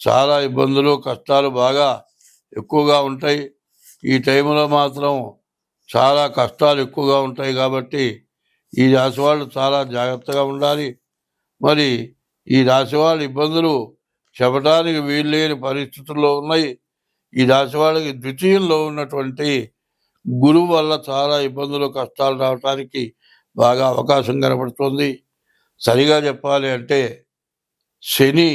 చాలా ఇబ్బందులు కష్టాలు బాగా ఎక్కువగా ఉంటాయి. ఈ టైంలో మాత్రం చాలా కష్టాలు ఎక్కువగా ఉంటాయి కాబట్టి ఈ రాశి వాళ్ళు చాలా జాగ్రత్తగా ఉండాలి. మరి ఈ రాశి వాళ్ళ ఇబ్బందులు చెప్పడానికి వీల్లేని పరిస్థితుల్లో ఉన్నాయి. ఈ రాశి వాళ్ళకి ద్వితీయంలో ఉన్నటువంటి గురువు వల్ల చాలా ఇబ్బందులు కష్టాలు రావడానికి బాగా అవకాశం కనబడుతుంది. సరిగా చెప్పాలి అంటే శని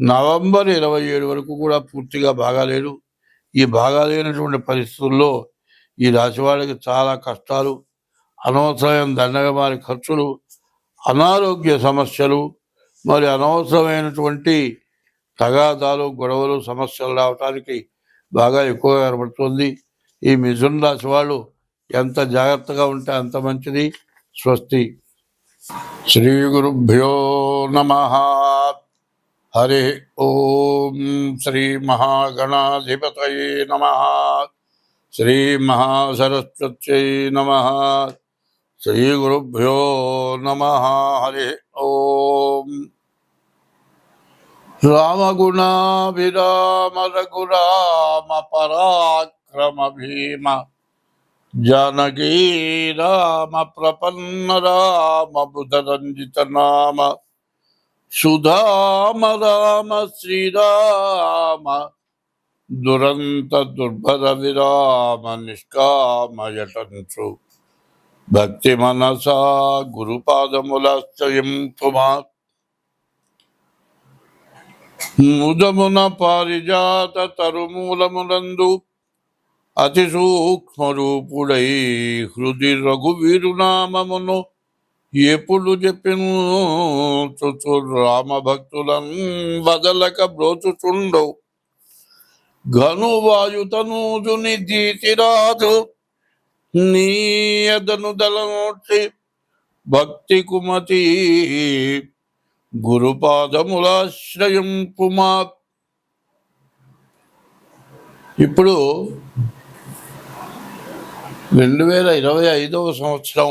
నవంబర్ ఇరవై ఏడు వరకు కూడా పూర్తిగా బాగాలేదు. ఈ బాగాలేనటువంటి పరిస్థితుల్లో ఈ రాశివాడికి చాలా కష్టాలు అనవసరమైన దండగమారి ఖర్చులు అనారోగ్య సమస్యలు మరి అనవసరమైనటువంటి తగాదాలు గొడవలు సమస్యలు రావటానికి బాగా ఎక్కువగా కనబడుతుంది. ఈ మిథున రాశి వాళ్ళు ఎంత జాగ్రత్తగా ఉంటే అంత మంచిది. స్వస్తి. శ్రీ గురుభ్యో నమ. హరి ఓం శ్రీ మహాగణాధిపతయే నమ శ్రీ మహాసరస్వత్యై నమ శ్రీ గురుభ్యో నమ హరి ఓం రామగుణాభిరామ రఘురామ పరాక్రమ భీమ జానకీ రామ ప్రపన్న రామ బుధరంజిత నామ సుధామ రామ శ్రీరామ దురంత దుర్భర విరామ నిష్కామయటంచు భక్తి మనసా గురుపాదములాశ్రయం తుమా ముదమున పారిజాత తరుమూలమునందు అతి సూక్ష్మరూపుడై హృది రఘువీరునామమును ఎప్పుడు చెప్పిను చుచు రామ భక్తులను వదలక బ్రోచుచుండవు. ఘను వాయుతనూజుని దీతిరాజు నీ ఎదను దళనోటి భక్తి కుమతి గురుపాదములాశ్రయం పుమా ఇప్పుడు రెండు వేల ఇరవై ఐదవ సంవత్సరం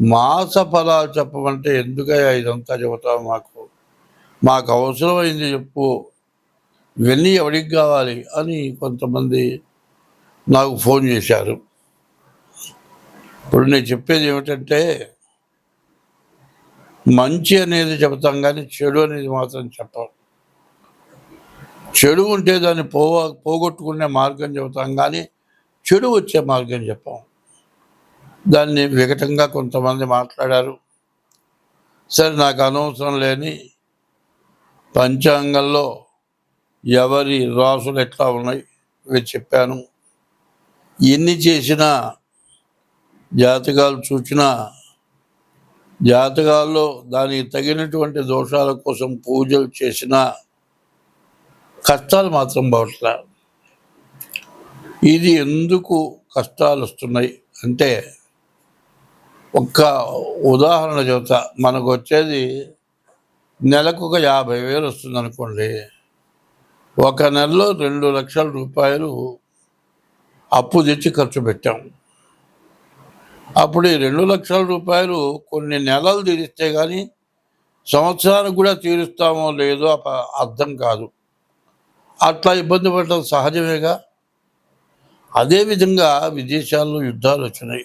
మాస ఫలాలు చెప్పమంటే ఎందుకయ్యా ఇదంతా చెబుతావు మాకు? మాకు అవసరమైంది చెప్పు. ఇవన్నీ ఎవరికి కావాలి అని కొంతమంది నాకు ఫోన్ చేశారు. ఇప్పుడు నేను చెప్పేది ఏమిటంటే మంచి అనేది చెబుతాం కానీ చెడు అనేది మాత్రం చెప్పం. చెడు ఉంటే దాన్ని పోవ పోగొట్టుకునే మార్గం చెబుతాం కానీ చెడు వచ్చే మార్గం చెప్పాం. దాన్ని వికటంగా కొంతమంది మాట్లాడారు. సరే నాకు అనవసరం లేని పంచాంగంలో ఎవరి రాసులు ఎట్లా ఉన్నాయి ఇవి చెప్పాను. ఎన్ని చేసినా జాతకాలు చూచినా జాతకాల్లో దానికి తగినటువంటి దోషాల కోసం పూజలు చేసినా కష్టాలు మాత్రం పోవట్లే ఇది ఎందుకు కష్టాలు వస్తున్నాయి అంటే ఒక్క ఉదాహరణ చెబుతా. మనకు వచ్చేది నెలకు ఒక యాభై వేలు వస్తుంది అనుకోండి ఒక నెలలో రెండు లక్షల రూపాయలు అప్పు తెచ్చి ఖర్చు పెట్టాం. అప్పుడు ఈ రెండు లక్షల రూపాయలు కొన్ని నెలలు తీరిస్తే కానీ సంవత్సరానికి కూడా తీరుస్తామో లేదో అర్థం కాదు. అట్లా ఇబ్బంది పడటం సహజమేగా? అదేవిధంగా విదేశాల్లో యుద్ధాలు వచ్చినాయి.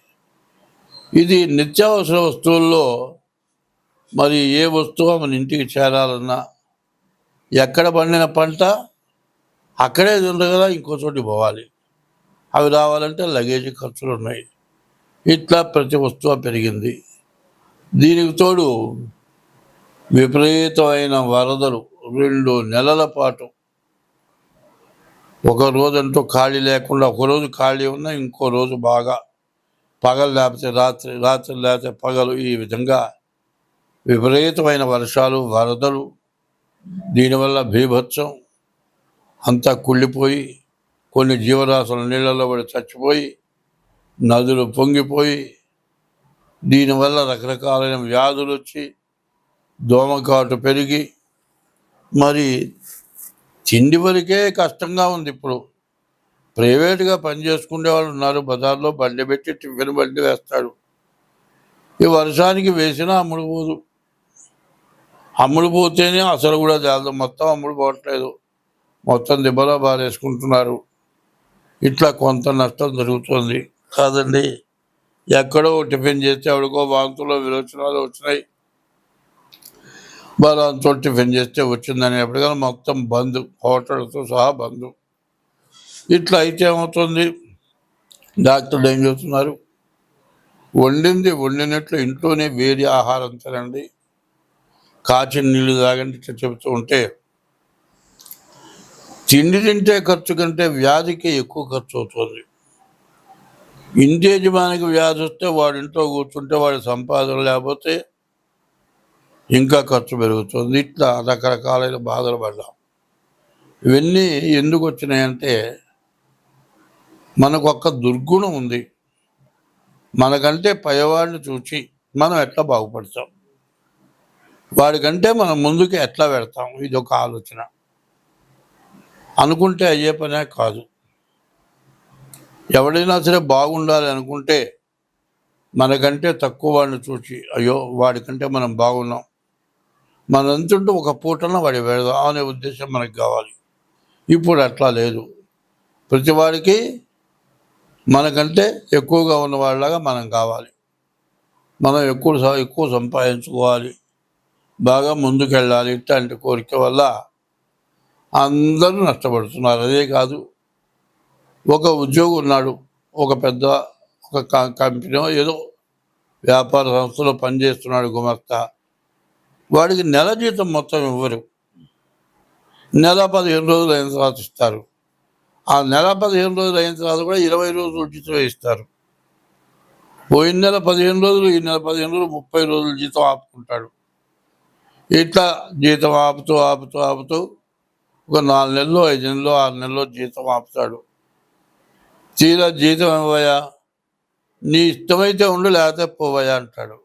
ఇది నిత్యావసర వస్తువుల్లో మరి ఏ వస్తువు మన ఇంటికి చేరాలన్నా ఎక్కడ పండిన పంట అక్కడే ఉంది కదా ఇంకో చోటు పోవాలి. అవి రావాలంటే లగేజ్ ఖర్చులు ఉన్నాయి. ఇట్లా ప్రతి వస్తువు పెరిగింది. దీనికి తోడు విపరీతమైన వరదలు రెండు నెలల పాటు. ఒక రోజంటూ ఖాళీ లేకుండా ఒక రోజు ఖాళీ ఉన్నా ఇంకో రోజు బాగా పగలు లేకపోతే రాత్రి రాత్రి లేకపోతే పగలు ఈ విధంగా విపరీతమైన వర్షాలు వరదలు దీనివల్ల భీభత్సం అంతా కుళ్ళిపోయి కొన్ని జీవరాశులు నీళ్ళలో పడి చచ్చిపోయి నదులు పొంగిపోయి దీనివల్ల రకరకాలైన వ్యాధులు వచ్చి దోమకాటు పెరిగి మరి తిండి వరకే కష్టంగా ఉంది ఇప్పుడు. ప్రైవేట్గా పని చేసుకునే వాళ్ళు ఉన్నారు. బజార్లో బండి పెట్టి టిఫిన్ బండి వేస్తాడు. ఈ వర్షానికి వేసినా అమ్ముడు పోదు. అమ్ముడు పోతేనే అసలు కూడా తేలదు మొత్తం అమ్ముడు పోవట్లేదు. మొత్తం దిబ్బలో బారేసుకుంటున్నారు ఇట్లా కొంత నష్టం జరుగుతుంది. కాదండి ఎక్కడో టిఫిన్ చేస్తే ఎవరికో వాంతులో విరోచనాలు వచ్చినాయి. బలంతో టిఫిన్ చేస్తే వచ్చిందనేప్పటికల్లా ఎప్పటికైనా మొత్తం బంద్. హోటల్తో సహా బంద్. ఇట్లా అయితే ఏమవుతుంది? డాక్టర్లు ఏం చెబుతున్నారు వండింది వండినట్లు ఇంట్లోనే వేడి ఆహారం తినండి. కాచిన నీళ్ళు తాగండి ఇట్లా చెబుతూ ఉంటే తిండి తింటే ఖర్చు కంటే వ్యాధికి ఎక్కువ ఖర్చు అవుతుంది. ఇంటి యజమానికి వ్యాధి వస్తే వాడి ఇంట్లో కూర్చుంటే వాడి సంపాదన లేకపోతే ఇంకా ఖర్చు పెరుగుతుంది. ఇట్లా రకరకాలైన బాధలు పడ్డాం. ఇవన్నీ ఎందుకు వచ్చినాయంటే మనకు ఒక దుర్గుణం ఉంది. మనకంటే పైవాడిని చూసి మనం ఎట్లా బాగుపడతాం? వాడికంటే మనం ముందుకు ఎట్లా పెడతాం ఇది ఒక ఆలోచన. అనుకుంటే అయ్యే పనే కాదు. ఎవడైనా సరే బాగుండాలి అనుకుంటే మనకంటే తక్కువ వాడిని చూసి అయ్యో వాడికంటే మనం బాగున్నాం. మనంతుంటూ ఒక పూటన వాడి పెడదాం అనే ఉద్దేశం మనకు కావాలి. ఇప్పుడు అట్లా లేదు. ప్రతి వాడికి మనకంటే ఎక్కువగా ఉన్నవాళ్ళలాగా మనం కావాలి. మనం ఎక్కువ ఎక్కువ సంపాదించుకోవాలి. బాగా ముందుకెళ్ళాలి ఇట్లాంటి కోరిక వల్ల అందరూ నష్టపడుతున్నారు. అదే కాదు ఒక ఉద్యోగి ఉన్నాడు ఒక పెద్ద ఒక క- కంపెనీ ఏదో వ్యాపార సంస్థలో పనిచేస్తున్నాడు గుమస్తా. వాడికి నెల జీతం మొత్తం ఇవ్వరు. నెల పదిహేను రోజులు అయిన తర్వాత ఇస్తారు. ఆ నెల పదిహేను రోజులు అయిన తర్వాత కూడా ఇరవై రోజులు జీతం ఇస్తారు. పోయిన నెల పదిహేను రోజులు ఈ నెల పదిహేను రోజులు ముప్పై రోజులు జీతం ఆపుకుంటాడు. ఇట్లా జీతం ఆపుతూ ఆపుతూ ఆపుతూ ఒక నాలుగు నెలలు ఐదు నెలలు ఆరు నెలలో జీతం ఆపుతాడు. తీరా జీతం ఇవ్వయా నీ ఇష్టమైతే ఉండు లేకపోతే పోవయా అంటాడు.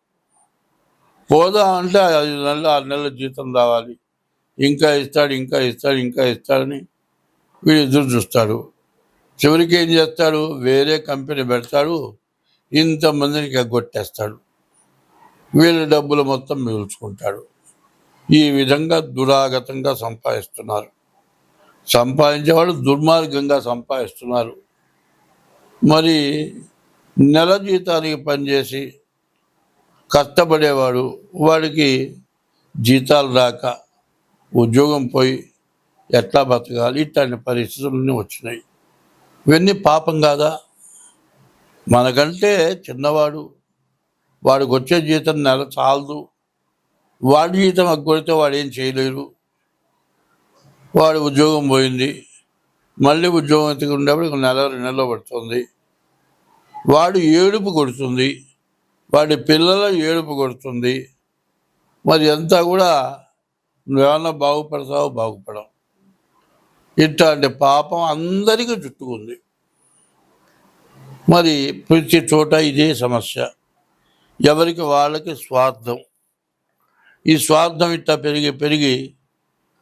పోదా అంటే ఐదు నెలలు ఆరు నెలల జీతం రావాలి. ఇంకా ఇస్తాడు ఇంకా ఇస్తాడు ఇంకా ఇస్తాడని వీడు ఎదురు చూస్తాడు. చివరికి ఏం చేస్తాడు? వేరే కంపెనీ పెడతాడు. ఇంతమందిని ఎగ్గొట్టేస్తాడు వీళ్ళ డబ్బులు మొత్తం మిగుల్చుకుంటాడు. ఈ విధంగా దురాగతంగా సంపాదిస్తున్నారు. సంపాదించేవాడు దుర్మార్గంగా సంపాదిస్తున్నారు. మరి నెల జీతానికి పనిచేసి కష్టపడేవాడు వాడికి జీతాలు రాక ఉద్యోగం పోయి ఎట్లా బతకాలి? ఇట్లాంటి పరిస్థితులన్నీ వచ్చినాయి. ఇవన్నీ పాపం కాదా? మనకంటే చిన్నవాడు వాడికి వచ్చే జీతం నెల చాలదు. వాడి జీతం అగ్గొడితే వాడు ఏం చేయలేరు. వాడి ఉద్యోగం పోయింది. మళ్ళీ ఉద్యోగం ఎత్తుకు ఉండేప్పుడు నెల రెండు నెలలో పడుతుంది. వాడు ఏడుపు కొడుతుంది. వాడి పిల్లల ఏడుపు కొడుతుంది. మరి అంతా కూడా నువ్వేమన్నా బాగుపడతావో బాగుపడవు. ఇట్లాంటి పాపం అందరికీ చుట్టుకుంది. మరి ప్రతి చోట ఇదే సమస్య. ఎవరికి వాళ్ళకి స్వార్థం. ఈ స్వార్థం ఇట్లా పెరిగి పెరిగి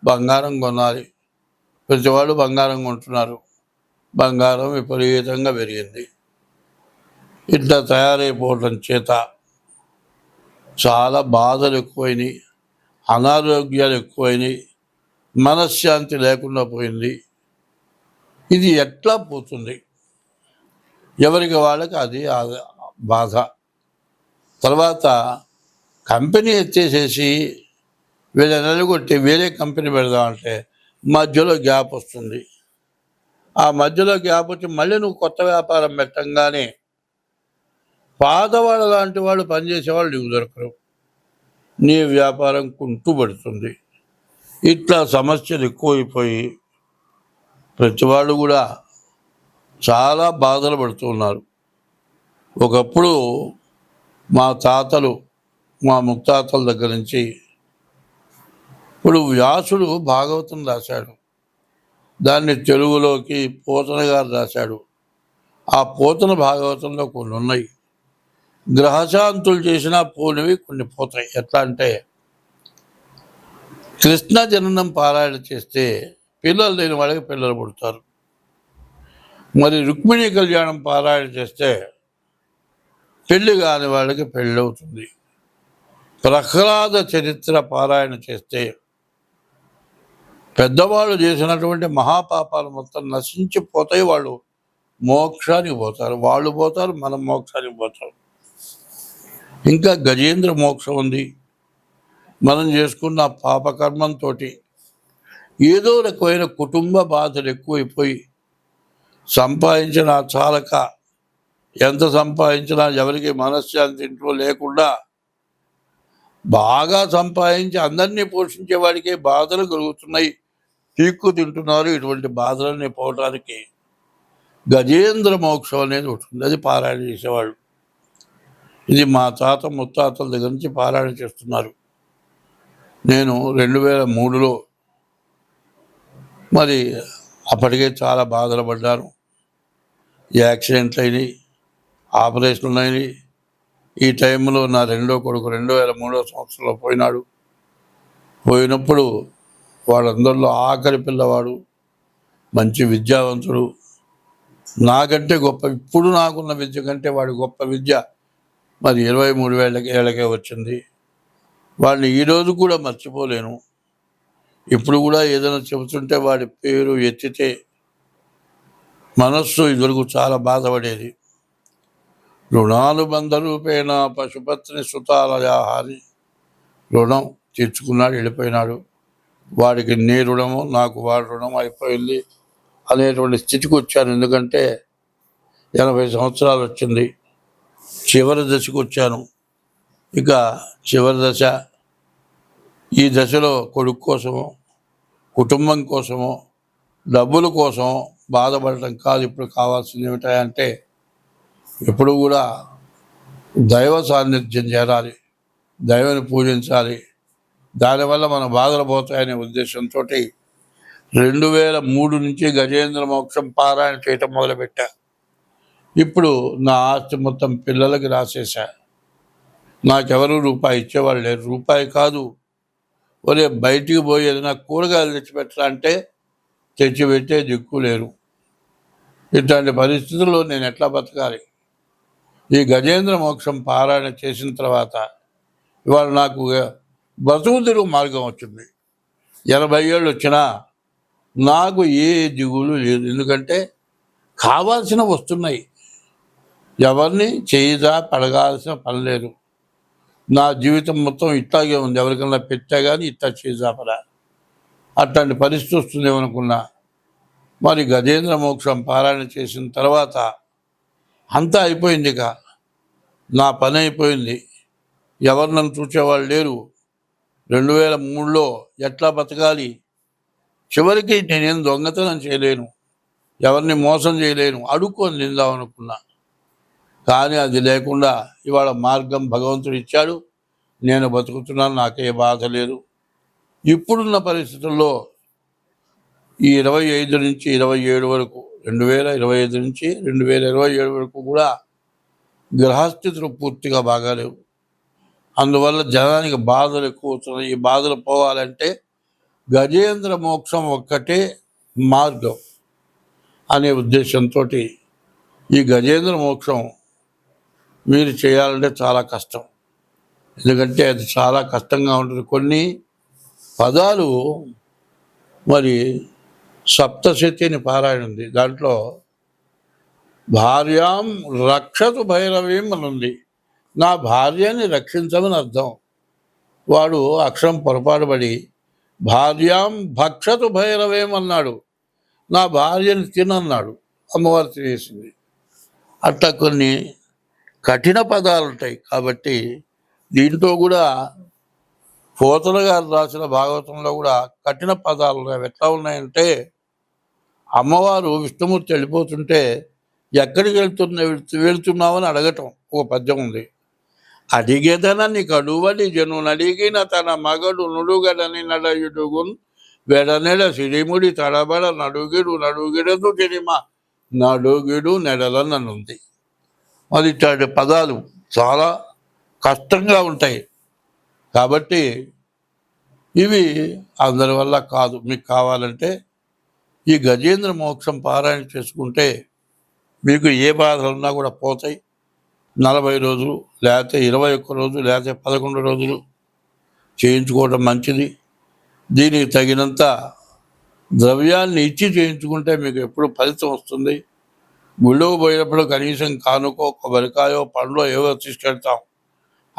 బంగారం కొనాలి. ప్రతి వాళ్ళు బంగారం కొంటున్నారు. బంగారం విపరీతంగా పెరిగింది. ఇట్లా తయారైపోవడం చేత చాలా బాధలు ఎక్కువైనాయి. అనారోగ్యాలు ఎక్కువైనాయి. మనశ్శాంతి లేకుండా పోయింది. ఇది ఎట్లా పోతుంది? ఎవరికి వాళ్ళకి అది ఆ- బాధ. తర్వాత కంపెనీ ఎత్తేసేసి వీళ్ళ నిలగొట్టి వేరే కంపెనీ పెడదామంటే మధ్యలో గ్యాప్ వస్తుంది. ఆ మధ్యలో గ్యాప్ వచ్చి మళ్ళీ నువ్వు కొత్త వ్యాపారం పెట్టంగానే పాతవాళ్ళ లాంటి వాళ్ళు పనిచేసేవాళ్ళు నీకు దొరకరు. నీ వ్యాపారం కుంటుపడుతుంది. ఇట్లా సమస్యలు ఎక్కువైపోయి ప్రతి వాళ్ళు కూడా చాలా బాధలు పడుతున్నారు ఒకప్పుడు మా తాతలు మా ముత్తాతల దగ్గర నుంచి ఇప్పుడు వ్యాసుడు భాగవతం రాశాడు. దాన్ని తెలుగులోకి పోతన గారు రాశాడు. ఆ పోతన భాగవతంలో కొన్ని ఉన్నాయి గ్రహశాంతులు చేసినా పోనివి కొన్ని పోతాయి. ఎట్లా అంటే కృష్ణ జననం పారాయణ చేస్తే పిల్లలు లేని వాళ్ళకి పిల్లలు పుడతారు. మరి రుక్మిణి కళ్యాణం పారాయణ చేస్తే పెళ్ళి కాని వాళ్ళకి పెళ్ళి అవుతుంది. ప్రహ్లాద చరిత్ర పారాయణ చేస్తే పెద్దవాళ్ళు చేసినటువంటి మహాపాపాలు మొత్తం నశించిపోతాయి. వాళ్ళు మోక్షానికి పోతారు. వాళ్ళు పోతారు మనం మోక్షానికి పోతాం. ఇంకా గజేంద్ర మోక్షం ఉంది. మనం చేసుకున్న పాపకర్మంతో ఏదో రకమైన కుటుంబ బాధలు ఎక్కువైపోయి సంపాదించిన చాలక ఎంత సంపాదించినా ఎవరికి మనశ్శాంతి ఇంట్లో లేకుండా బాగా సంపాదించి అందరినీ పోషించే వాడికి బాధలు కలుగుతున్నాయి. పీక్కు తింటున్నారు. ఇటువంటి బాధలన్నీ పోవటానికి గజేంద్ర మోక్షం అనేది ఉంటుంది అది పారాయణ చేసేవాళ్ళు. ఇది మా తాత ముత్తాతల దగ్గర నుంచి పారాయణ చేస్తున్నారు. నేను రెండు వేల మూడులో మరి అప్పటికే చాలా బాధలు పడ్డాను యాక్సిడెంట్లు అయినాయి ఆపరేషన్లు అయినాయి ఈ టైంలో నా రెండో కొడుకు రెండు వేల మూడో సంవత్సరంలో పోయినాడు. పోయినప్పుడు వాళ్ళందరిలో ఆఖరి పిల్లవాడు మంచి విద్యావంతుడు. నాకంటే గొప్ప ఇప్పుడు నాకున్న విద్య కంటే వాడి గొప్ప విద్య. మరి ఇరవై మూడు వేళ్ళకి ఏళ్ళకే వచ్చింది. వాడిని ఈరోజు కూడా మర్చిపోలేను. ఇప్పుడు కూడా ఏదైనా చెబుతుంటే వాడి పేరు ఎత్తితే మనస్సు ఇదివరకు చాలా బాధపడేది. రుణానుబంధ రూపేణ పశుపత్ని సుతాలయాహారి రుణం తీర్చుకున్నాడు వెళ్ళిపోయినాడు. వాడికి నీ రుణము నాకు వాడి రుణం అయిపోయింది అనేటువంటి స్థితికి వచ్చాను. ఎందుకంటే ఎనభై సంవత్సరాలు వచ్చింది. చివరి దశకు వచ్చాను. ఇక చివరి దశ ఈ దశలో కొడుకు కోసమో కుటుంబం కోసమో డబ్బుల కోసం బాధపడటం కాదు ఇప్పుడు కావాల్సింది ఏమిటంటే ఎప్పుడు కూడా దైవ సాన్నిధ్యం చేరాలి దైవాన్ని పూజించాలి. దానివల్ల మన బాధలు పోతాయనే ఉద్దేశంతో రెండు వేల మూడు నుంచి గజేంద్ర మోక్షం పారాయణ చేయటం మొదలుపెట్టా. ఇప్పుడు నా ఆస్తి మొత్తం పిల్లలకి రాసేశాను నాకెవరు రూపాయి ఇచ్చేవాళ్ళు లేరు. రూపాయి కాదు. ఒరే బయటికి పోయి ఏదైనా కూరగాయలు తెచ్చిపెట్టరా అంటే తెచ్చిపెట్టే దిక్కు లేరు. ఇట్లాంటి పరిస్థితుల్లో నేను ఎట్లా బతకాలి? ఈ గజేంద్ర మోక్షం పారాయణ చేసిన తర్వాత ఇవాళ నాకు బతుకు తిరుగు మార్గం వచ్చింది. ఎనభై ఏళ్ళు వచ్చినా నాకు ఏ దిగులు లేదు. ఎందుకంటే కావాల్సిన వస్తున్నాయి. ఎవరిని చేయదా పడగాల్సిన పని లేదు. నా జీవితం మొత్తం ఇట్లాగే ఉంది. ఎవరికైనా పెట్టా కానీ ఇట్లా చేయజాపరా అట్లాంటి పరిస్థితి వస్తుందేమనుకున్నా మరి గజేంద్ర మోక్షం పారాయణ చేసిన తర్వాత అంతా అయిపోయింది ఇక. నా పని అయిపోయింది. ఎవరు నన్ను చూసేవాళ్ళు లేరు. రెండు వేల మూడులో ఎట్లా బతకాలి? చివరికి నేనేం దొంగతనం చేయలేను. ఎవరిని మోసం చేయలేను. అడుక్కొని తిందామనుకున్నా కానీ అది లేకుండా ఇవాళ మార్గం భగవంతుడు ఇచ్చాడు. నేను బతుకుతున్నాను నాకే బాధ లేదు. ఇప్పుడున్న పరిస్థితుల్లో ఈ ఇరవై ఐదు నుంచి ఇరవై ఏడు వరకు రెండు వేల ఇరవై ఐదు నుంచి రెండు వేల ఇరవై ఏడు వరకు కూడా గ్రహస్థితులు పూర్తిగా బాగాలేవు. అందువల్ల జనానికి బాధలు ఎక్కువ అవుతున్నాయి. ఈ బాధలు పోవాలంటే గజేంద్ర మోక్షం ఒక్కటే మార్గం అనే ఉద్దేశంతో ఈ గజేంద్ర మోక్షం మీరు చేయాలంటే చాలా కష్టం. ఎందుకంటే అది చాలా కష్టంగా ఉంటుంది. కొన్ని పదాలు మరి సప్తశతి అని పారాయణ ఉంది. దాంట్లో భార్యాం రక్షతు భైరవీం అని ఉంది. నా భార్యని రక్షించమని అర్థం. వాడు అక్షరం పొరపాటు పడి భార్యాం భక్షతు భైరవేం అన్నాడు. నా భార్యని తినన్నాడు. అమ్మవారు తినేసింది. అట్లా కొన్ని కఠిన పదాలు ఉంటాయి. కాబట్టి దీంతో కూడా పోతల గారు రాసిన భాగవతంలో కూడా కఠిన పదాలు ఉన్నాయి. అవి ఎట్లా ఉన్నాయంటే అమ్మవారు విష్ణుమూర్తి వెళ్ళిపోతుంటే ఎక్కడికి వెళ్తున్నా వెళ్తున్నావని అడగటం ఒక పద్యం ఉంది. అడిగేదనని కడువడి జనుని అడిగిన తన మగడు నుడుగడని నడయుడుగున్ వెడనెడ సిరిముడి తడబడ నడుగిడు నడుగిడదు తిరిమ నడుగిడు నెడలననుంది. మరి ఇట్లాంటి పదాలు చాలా కష్టంగా ఉంటాయి. కాబట్టి ఇవి అందరి వల్ల కాదు. మీకు కావాలంటే ఈ గజేంద్ర మోక్షం పారాయణ చేసుకుంటే మీకు ఏ బాధలు ఉన్నా కూడా పోతాయి. నలభై రోజులు లేకపోతే ఇరవై ఒక్క రోజు లేకపోతే పదకొండు రోజులు చేయించుకోవడం మంచిది. దీనికి తగినంత ద్రవ్యాన్ని ఇచ్చి చేయించుకుంటే మీకు ఎప్పుడు ఫలితం వస్తుంది. గుళ్ళోకి పోయినప్పుడు కనీసం కానుకో కొబ్బరికాయో పండ్లో ఏవో తీసుకెళ్తాం.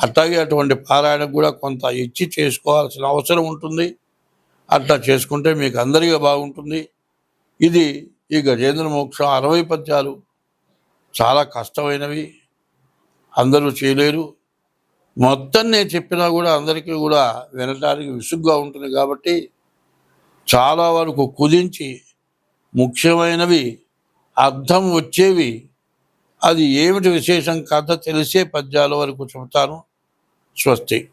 అట్లాగే అటువంటి పారాయణకు కూడా కొంత ఇచ్చి చేసుకోవాల్సిన అవసరం ఉంటుంది. అట్లా చేసుకుంటే మీకు అందరికీ బాగుంటుంది. ఇది ఈ గజేంద్ర మోక్షం అరవై పద్యాలు. చాలా కష్టమైనవి. అందరూ చేయలేరు. మొత్తం నేను చెప్పినా కూడా అందరికీ కూడా వినడానికి విసుగ్గా ఉంటుంది కాబట్టి చాలా వరకు కుదించి ముఖ్యమైనవి అర్థం వచ్చేవి. అది ఏమిటి విశేషం? కథ తెలిసే పద్యాల వరకు చెబుతాను స్వస్తి.